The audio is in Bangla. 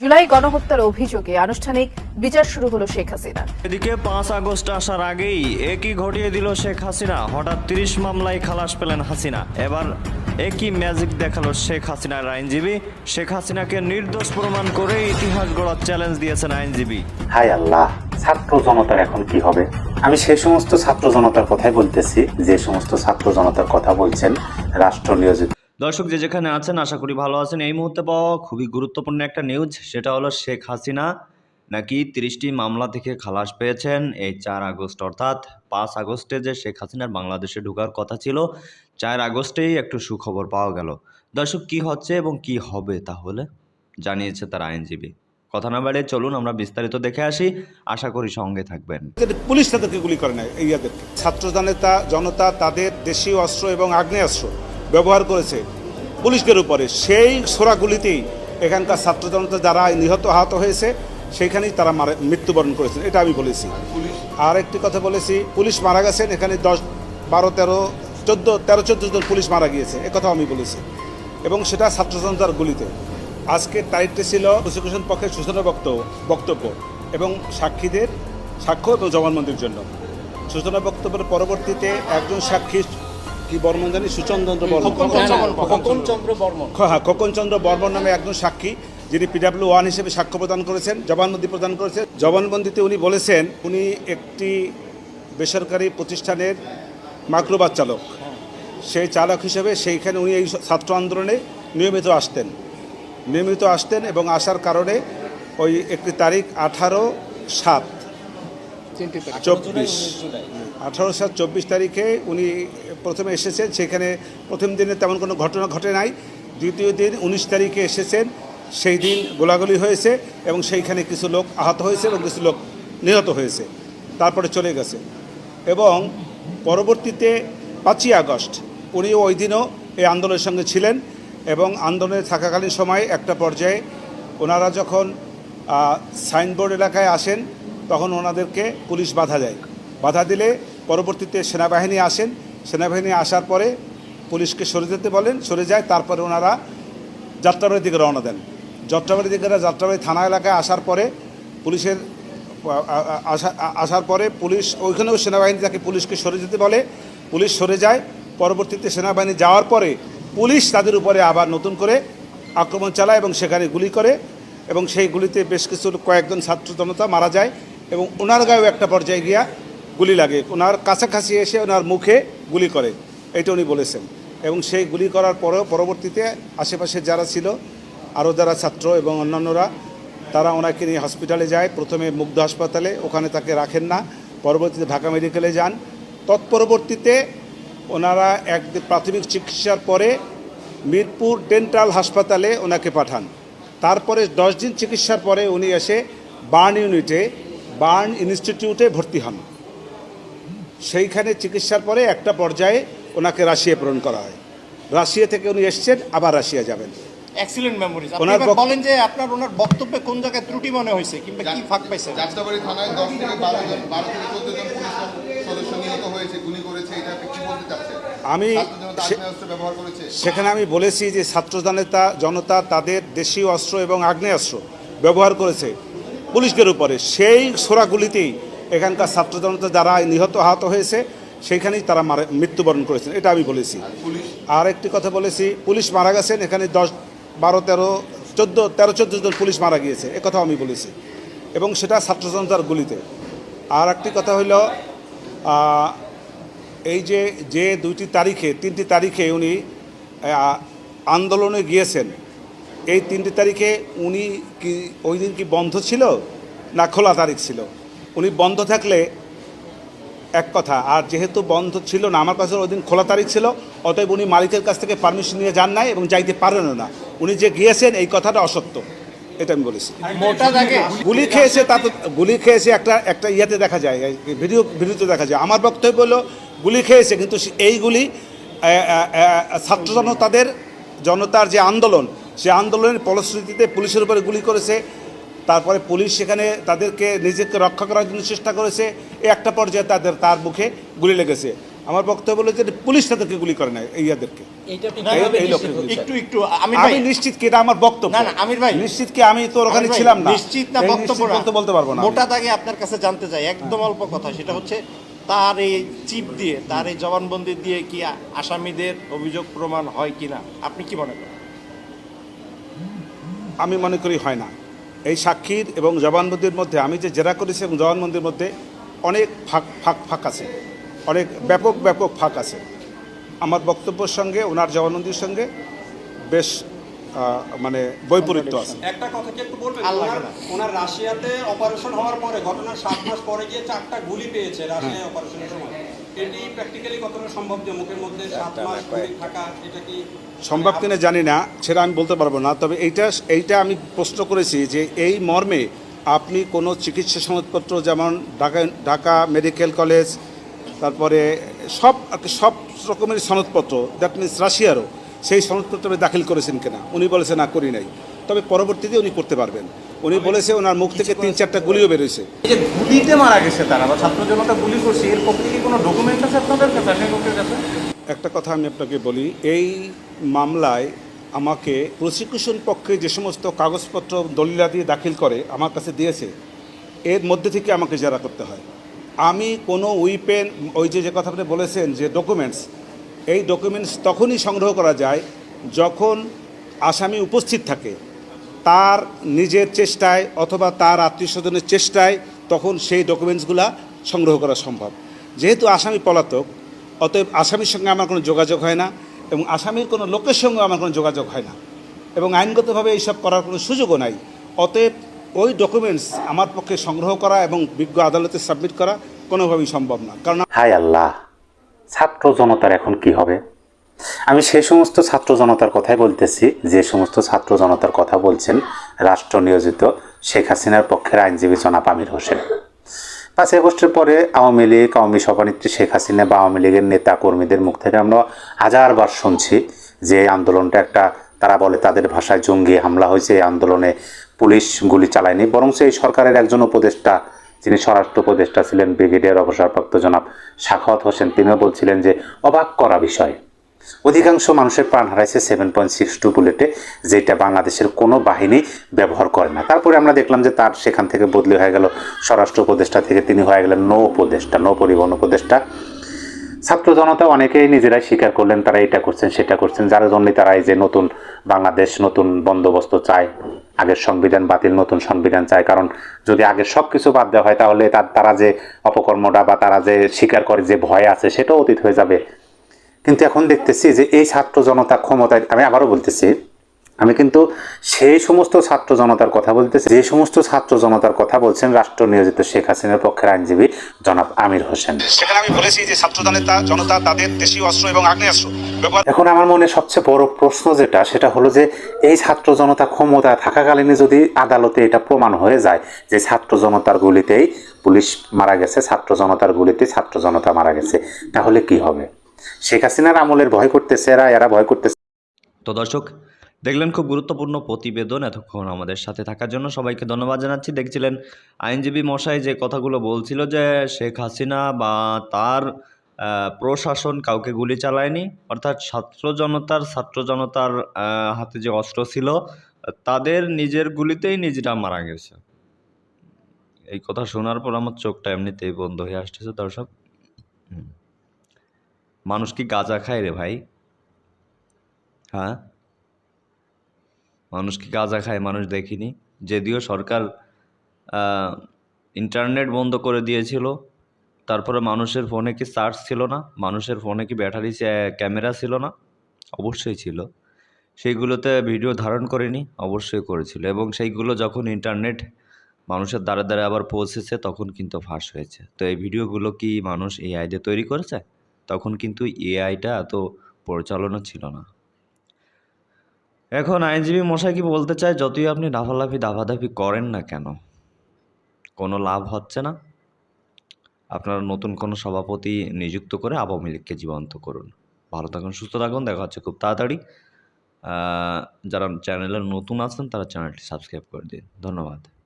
জুলাই গণহত্যার অভিযোগে আনুষ্ঠানিক বিচার শুরু হলো শেখ হাসিনার এদিকে পাঁচ আগস্ট আসার আগেই একই ঘটিয়ে দিল শেখ হাসিনা। হঠাৎ তিরিশ মামলায় খালাস পেলেন হাসিনা। এবার একই ম্যাজিক দেখাল শেখ হাসিনার আইনজীবী। শেখ হাসিনাকে নির্দোষ প্রমাণ করে ইতিহাস গড়ার চ্যালেঞ্জ দিয়েছেন আইনজীবী। হায় আল্লাহ ছাত্র জনতার এখন কি হবে? আমি সেই সমস্ত ছাত্র জনতার কথাই বলতেছি। যে সমস্ত ছাত্র জনতার কথা বলছেন রাষ্ট্র নিয়োজিত দর্শক, যে যেখানে আছেন, আশা করি ভালো আছেন। এই মুহূর্তে পাওয়া খুবই গুরুত্বপূর্ণ একটা নিউজ সেটা হলো শেখ হাসিনা নাকি তিরিশটি মামলা থেকে খালাস পেয়েছেন এই চার আগস্ট। অর্থাৎ পাঁচ আগস্টে যে শেখ হাসিনার বাংলাদেশে ঢোকার কথা ছিল, চার আগস্টেই একটু সুখবর পাওয়া গেল। দর্শক, কি হচ্ছে এবং কি হবে তাহলে? জানিয়েছে তার আইনজীবী। কথা না বাড়িয়ে চলুন, আমরা বিস্তারিত দেখে আসি। আশা করি সঙ্গে থাকবেন। পুলিশ তাদেরকে গুলি করে না এই ছাত্র জনতা জনতা, তাদের দেশীয় অস্ত্র এবং আগ্নেয়াস্ত্র। ব্যবহার করেছে পুলিশদের উপরে। সেই সোরাগুলিতেই এখানকার ছাত্র জনতা যারা নিহত, আহত হয়েছে, সেইখানেই তারা মারা, মৃত্যুবরণ করেছেন। এটা আমি বলেছি। আর একটি কথা বলেছি, পুলিশ মারা গেছেন, এখানে দশ, বারো, তেরো, চোদ্দ তেরো, চোদ্দ জন পুলিশ মারা গিয়েছে। একথাও আমি বলেছি। এবং সেটা ছাত্র জনতার গুলিতে। আজকে তারিখটি ছিল প্রসিকিউশন পক্ষের সূচনা বক্তব্য বক্তব্য এবং সাক্ষীদের, সাক্ষ্য এবং জবানবন্দির জন্য। সূচনা বক্তব্যের পরবর্তীতে একজন সাক্ষী কি বর্মন জানি? সুচন্দ্র বর্মন। খোকনচন্দ্র বর্মন। হ্যাঁ খোকনচন্দ্র বর্মন নামে একজন সাক্ষী যিনি পিডাব্লিউ ওয়ান হিসেবে সাক্ষ্য প্রদান করেছেন জবানবন্দি প্রদান করেছেন। জবানবন্দিতে উনি বলেছেন উনি একটি বেসরকারি প্রতিষ্ঠানের মাইক্রোবাস চালক। সেই চালক হিসেবে সেইখানে উনি এই ছাত্র আন্দোলনে নিয়মিত আসতেন। নিয়মিত আসতেন এবং আসার কারণে ওই একটি তারিখ আঠারো সাত চব্বিশ আঠারো সাত চব্বিশ তারিখে উনি প্রথমে এসেছেন, সেখানে প্রথম দিনে তেমন কোনো ঘটনা ঘটে নাই। দ্বিতীয় দিন উনিশ তারিখে এসেছেন, সেই দিন গোলাগুলি হয়েছে এবং সেইখানে কিছু লোক আহত হয়েছে এবং কিছু লোক নিহত হয়েছে, তারপরে চলে গেছে। এবং পরবর্তীতে পাঁচই আগস্ট উনিও ওই দিনও এই আন্দোলনের সঙ্গে ছিলেন এবং আন্দোলনে থাকাকালীন সময় একটা পর্যায়ে ওনারা যখন সাইনবোর্ড এলাকায় আসেন তখন ওনাদেরকে পুলিশ বাধা দেয়। বাধা দিলে পরবর্তীতে সেনাবাহিনী আসেন। সেনাবাহিনী আসার পরে পুলিশকে সরে যেতে বলেন। সরে যায়, তারপরে ওনারা যাত্রাবাড়ির দিকে রওনা দেন। যাত্রাবাড়ির দিকে যাত্রাবাড়ি থানা এলাকায় আসার পরে পুলিশের আসার পরে পুলিশ, ওইখানেও সেনাবাহিনী তাকে পুলিশকে সরে যেতে বলে। পুলিশ সরে যায়। পরবর্তীতে সেনাবাহিনী যাওয়ার পরে পুলিশ তাদের উপরে আবার নতুন করে আক্রমণ চালায় এবং সেখানে গুলি করে এবং সেই গুলিতে বেশ কিছু কয়েকজন ছাত্র জনতা মারা যায়। এবং ওনার গায়েও একটা পর্যায়ে গিয়া গুলি লাগে। ওনার কাছাকাছি এসে ওনার মুখে গুলি করে এটা উনি বলেছেন। এবং সেই গুলি করার পরেও পরবর্তীতে আশেপাশে যারা ছিল, আরও যারা ছাত্র এবং অন্যান্যরা, তারা ওনাকে নিয়ে হসপিটালে যায়। প্রথমে মুগ্ধ হাসপাতালে, ওখানে তাকে রাখেন না। পরবর্তীতে ঢাকা মেডিকেলে যান। তৎপরবর্তীতে ওনারা এক প্রাথমিক চিকিৎসার পরে মিরপুর ডেন্টাল হাসপাতালে ওনাকে পাঠান। তারপরে দশ দিন চিকিৎসার পরে উনি এসে বার্ন ইউনিটে বার্ন ইনস্টিটিউটে ভর্তি হন। সেইখানে চিকিৎসার পরে একটা পর্যায়ে ওনাকে রাশিয়া প্রেরণ করা হয়। রাশিয়া থেকে উনি এসছেন আবার রাশিয়া যাবেন। এক্সিলেন্ট মেমোরিজ আপনি ওনার এবার বলেন যে আপনার ওনার বক্তব্যে কোন জায়গায় ত্রুটি মনে হয়েছে কিংবা কি ফাঁক পাইছে যাত্রাবাড়ি থানায় দশ থেকে বারো জন বারো থেকে চোদ্দ জন পুলিশ সদস্য নিহত হয়েছে গুলি করেছে এটা কি বলতে চাচ্ছেন? আমি সেখানে আমি বলেছি যে ছাত্র জনতা জনতা তাদের দেশীয় অস্ত্র এবং আগ্নেয়াস্ত্র ব্যবহার করেছে। পুলিশদের উপরে। সেই সোরাগুলিতেই এখানকার ছাত্র জনতা যারা নিহত আহত হয়েছে সেইখানেই তারা মারা মৃত্যুবরণ করেছেন। এটা আমি বলেছি। আর একটি কথা বলেছি পুলিশ মারা গেছেন এখানে দশ বারো তেরো চোদ্দ তেরো চোদ্দ জন পুলিশ মারা গিয়েছে। একথাও আমি বলেছি। এবং সেটা ছাত্র জনতার গুলিতে। আর একটি কথা হইল এই যে যে দুইটি তারিখে তিনটি তারিখে উনি আন্দোলনে গিয়েছেন এই তিনটি তারিখে উনি কি, ওই দিন কি বন্ধ ছিল? না, খোলা তারিখ ছিল। উনি বন্ধ থাকলে এক কথা, আর যেহেতু বন্ধ ছিল না, আমার কাছে ওই দিন খোলা তারিখ ছিল, অতএব উনি মালিকের কাছ থেকে পারমিশন নিয়ে যান নাই এবং যাইতে পারেন না। উনি যে গিয়েছেন, এই কথাটা অসত্য। এটা আমি বলেছি। গুলি খেয়েছে, তা তো, গুলি খেয়েছে একটা একটা ইয়েতে দেখা যায় ভিডিও, ভিডিওতে দেখা যায়। আমার বক্তব্য হলো, গুলি খেয়েছে, কিন্তু এই গুলি ছাত্র জনতাদের, জনতার যে আন্দোলন সে আন্দোলনের ফলশ্রুতিতে পুলিশের উপরে গুলি করেছে। তারপরে পুলিশ সেখানে তাদেরকে নিজেকে রক্ষা করার জন্য চেষ্টা করেছে। এই একটা পর্যায়ে তাদের তার মুখে গুলি লেগেছে। আমার বক্তব্য হলো যে পুলিশ তাদেরকে গুলি করে না এই ইয়াদেরকে? একটু একটু আমি নিশ্চিত কি এটা আমার বক্তব্য? না, না, আমির ভাই। নিশ্চিত কি আমি তো ওখানে ছিলাম না? নিশ্চিত না? বক্তব্য বলতে পারব না আমি। মোটা দাগে আপনার কাছে জানতে চাই একদম অল্প কথা সেটা হচ্ছে তার এই চিপ দিয়ে তার এই জবানবন্দি দিয়ে কি আসামিদের অভিযোগ প্রমাণ হয় কিনা? আপনি কি মনে করেন? আমি মনে করি হয় না। এই সাক্ষীর এবং জবানবন্দির মধ্যে আমি যে জেরা করেছি এবং জবানবন্দির মধ্যে অনেক ফাঁক ফাঁক ফাঁক আছে। অনেক ব্যাপক ব্যাপক ফাঁক আছে। আমার বক্তব্যের সঙ্গে ওনার জবানবন্দির সঙ্গে বেশ মানে বৈপরীত্য আছে। একটা কথা কি একটু বলবেন। ওনার রাশিয়াতে অপারেশন হওয়ার পরে ঘটনার সাত মাস পরে গিয়ে চারটা গুলি পেয়েছে রাশিয়ায় অপারেশনের সময়। এটি প্র্যাকটিক্যালি কতটা সম্ভব যে মুখের মধ্যে সাত মাস থাকা এটা কি সম্ভব কিনা জানি না সেটা আমি বলতে পারব না তবে এইটা এইটা আমি প্রশ্ন করেছি যে এই মর্মে আপনি কোনো চিকিৎসা সনদপত্র যেমন ঢাকা ঢাকা মেডিকেল কলেজ তারপরে সব সব রকমের সনদপত্র দ্যাট মিনস রাশিয়ারও সেই সনদপত্র আপনি দাখিল করেছেন কিনা উনি বলেছেন না করি নাই। তবে পরবর্তীতে উনি করতে পারবেন। উনি বলেছে ওনার মুখ থেকে তিন চারটা গুলিও বেরোয়েছে। এই যে গুলিতে মারা গেছে তারা বা ছাত্র জনতা গুলি করছে এর পক্ষে কি কোনো একটা কথা আমি আপনাকে বলি, এই মামলায় আমাকে প্রসিকিউশন পক্ষে যে সমস্ত কাগজপত্র দলিলাদি দাখিল করে আমার কাছে দিয়েছে, এর মধ্যে থেকে আমাকে জেরা করতে হয়। আমি কোনো উইপেন, ওই যে যে কথা আপনি বলেছেন যে ডকুমেন্টস এই ডকুমেন্টস তখনই সংগ্রহ করা যায় যখন আসামি উপস্থিত থাকে। তার নিজের চেষ্টায় অথবা তার আত্মীয় স্বজনের চেষ্টায় তখন সেই ডকুমেন্টসগুলা সংগ্রহ করা সম্ভব। যেহেতু আসামি পলাতক, অতএব আসামির সঙ্গে আমার কোনো যোগাযোগ হয় না এবং আসামির কোনো লোকের সঙ্গে আমার কোনো যোগাযোগ হয় না এবং আইনগতভাবে এইসব করার কোনো সুযোগও নাই। অতএব ওই ডকুমেন্টস আমার পক্ষে সংগ্রহ করা এবং বিজ্ঞ আদালতে সাবমিট করা কোনোভাবেই সম্ভব না। কারণ হায় আল্লাহ, ছাত্র জনতার এখন কি হবে? আমি সেই সমস্ত ছাত্র জনতার কথাই বলতেছি, যে সমস্ত ছাত্র জনতার কথা বলছেন রাষ্ট্র নিয়োজিত শেখ হাসিনার পক্ষের আইনজীবী জনাব আমির হোসেন। পাঁচই আগস্টের পরে আওয়ামী লীগ, আওয়ামী সভানেত্রী শেখ হাসিনা বা আওয়ামী লীগের নেতা কর্মীদের মুখ থেকে আমরা হাজারবার শুনছি যে আন্দোলনটা একটা, তারা বলে তাদের ভাষায় জঙ্গি হামলা হয়েছে আন্দোলনে পুলিশ গুলি চালায়নি। বরং এই সরকারের একজন উপদেষ্টা, যিনি স্বরাষ্ট্র উপদেষ্টা ছিলেন, ব্রিগেডিয়ার অবসরপ্রাপ্ত জনাব সাখাওয়াত হোসেন, তিনিও বলছিলেন যে অবাক করা বিষয়। অধিকাংশ মানুষের প্রাণ হারাইছে সেভেন পয়েন্ট সিক্স টু বুলেটে যেটা বাংলাদেশের কোনো বাহিনী ব্যবহার করে না। তারপরে আমরা দেখলাম যে তার সেখান থেকে বদলি হয়ে গেল স্বরাষ্ট্র উপদেষ্টা থেকে তিনি হয়ে গেলেন নৌ উপদেষ্টা, নৌ পরিবহন উপদেষ্টা। ছাত্র জনতা অনেকেই নিজেরাই স্বীকার করলেন, তারা এটা করছেন, সেটা করছেন। যার জন্য তারা এই যে নতুন বাংলাদেশ, নতুন বন্দোবস্ত চায়, আগের সংবিধান বাতিল, নতুন সংবিধান চায়। কারণ যদি আগের সব কিছু বাদ দেওয়া হয়, তাহলে তার, তারা যে অপকর্মটা বা তারা যে স্বীকার করে যে ভয় আছে, সেটাও অতীত হয়ে যাবে। কিন্তু এখন দেখতেছি যে এই ছাত্র জনতা ক্ষমতায় আমি আবারও বলতেছি আমি কিন্তু সেই সমস্ত ছাত্র জনতার কথা বলতেছি যে সমস্ত ছাত্র জনতার কথা বলছেন রাষ্ট্র নিয়োজিত শেখ হাসিনার পক্ষের আইনজীবী জনাব আমির হোসেন। সেখানে আমি বলেছি যে ছাত্র জনতা তাদের দেশীয় অস্ত্র এবং আগ্নেয়াস্ত্র এখন আমার মনে সবচেয়ে বড় প্রশ্ন যেটা সেটা হলো যে এই ছাত্র জনতা ক্ষমতায় থাকাকালীনে যদি আদালতে এটা প্রমাণ হয়ে যায় যে ছাত্র জনতার গুলিতেই পুলিশ মারা গেছে ছাত্র জনতার গুলিতে ছাত্র জনতা মারা গেছে তাহলে কি হবে? শেখ হাসিনার আমলের ভয় করতেছে, এরা এরা ভয় করতেছে। তো দর্শক, দেখলেন খুব গুরুত্বপূর্ণ প্রতিবেদন এতক্ষণ আমাদের সাথে থাকার জন্য। সবাইকে ধন্যবাদ জানাচ্ছি। দেখছিলেন আইনজীবী মশাই যে কথাগুলো বলছিল যে শেখ হাসিনা বা তার প্রশাসন কাউকে গুলি চালায়নি, অর্থাৎ ছাত্র জনতার ছাত্র জনতার হাতে যে অস্ত্র ছিল, তাদের নিজের গুলিতেই নিজেরা মারা গেছে। এই কথা শোনার পর আমার চোখটা এমনিতেই বন্ধ হয়ে আসতেছে দর্শক। মানুষ কি গাঁজা খায় রে ভাই? হ্যাঁ? মানুষ কি গাঁজা খায় মানুষ দেখিনি। যদিও সরকার ইন্টারনেট বন্ধ করে দিয়েছিল, তারপরে মানুষের ফোনে কি চার্জ ছিল না? মানুষের ফোনে কি ব্যাটারি ক্যামেরা ছিল না? অবশ্যই ছিল। সেইগুলোতে ভিডিও ধারণ করেনি, অবশ্যই করেছিল। এবং সেইগুলো যখন ইন্টারনেট মানুষের দ্বারা দ্বারা আবার পৌঁছেছে, তখন কিন্তু ফাঁস হয়েছে। তো এই ভিডিওগুলো কি মানুষ এআই দিয়ে তৈরি করেছে? তখন কিন্তু এআইটা এত পরিচালনা ছিল না। এখন আইনজীবী মশাই কি বলতে চায়, যতই আপনি লাফালাফি, দাফাদাফি করেন না কেন, কোনো লাভ হচ্ছে না? আপনারা নতুন কোনো সভাপতি নিযুক্ত করে আওয়ামী লীগকে জীবন্ত করুন। ভালো থাকুন, সুস্থ থাকুন, দেখা হচ্ছে খুব তাড়াতাড়ি। যারা চ্যানেলে নতুন আছেন, তারা চ্যানেলটি সাবস্ক্রাইব করে দিন। ধন্যবাদ।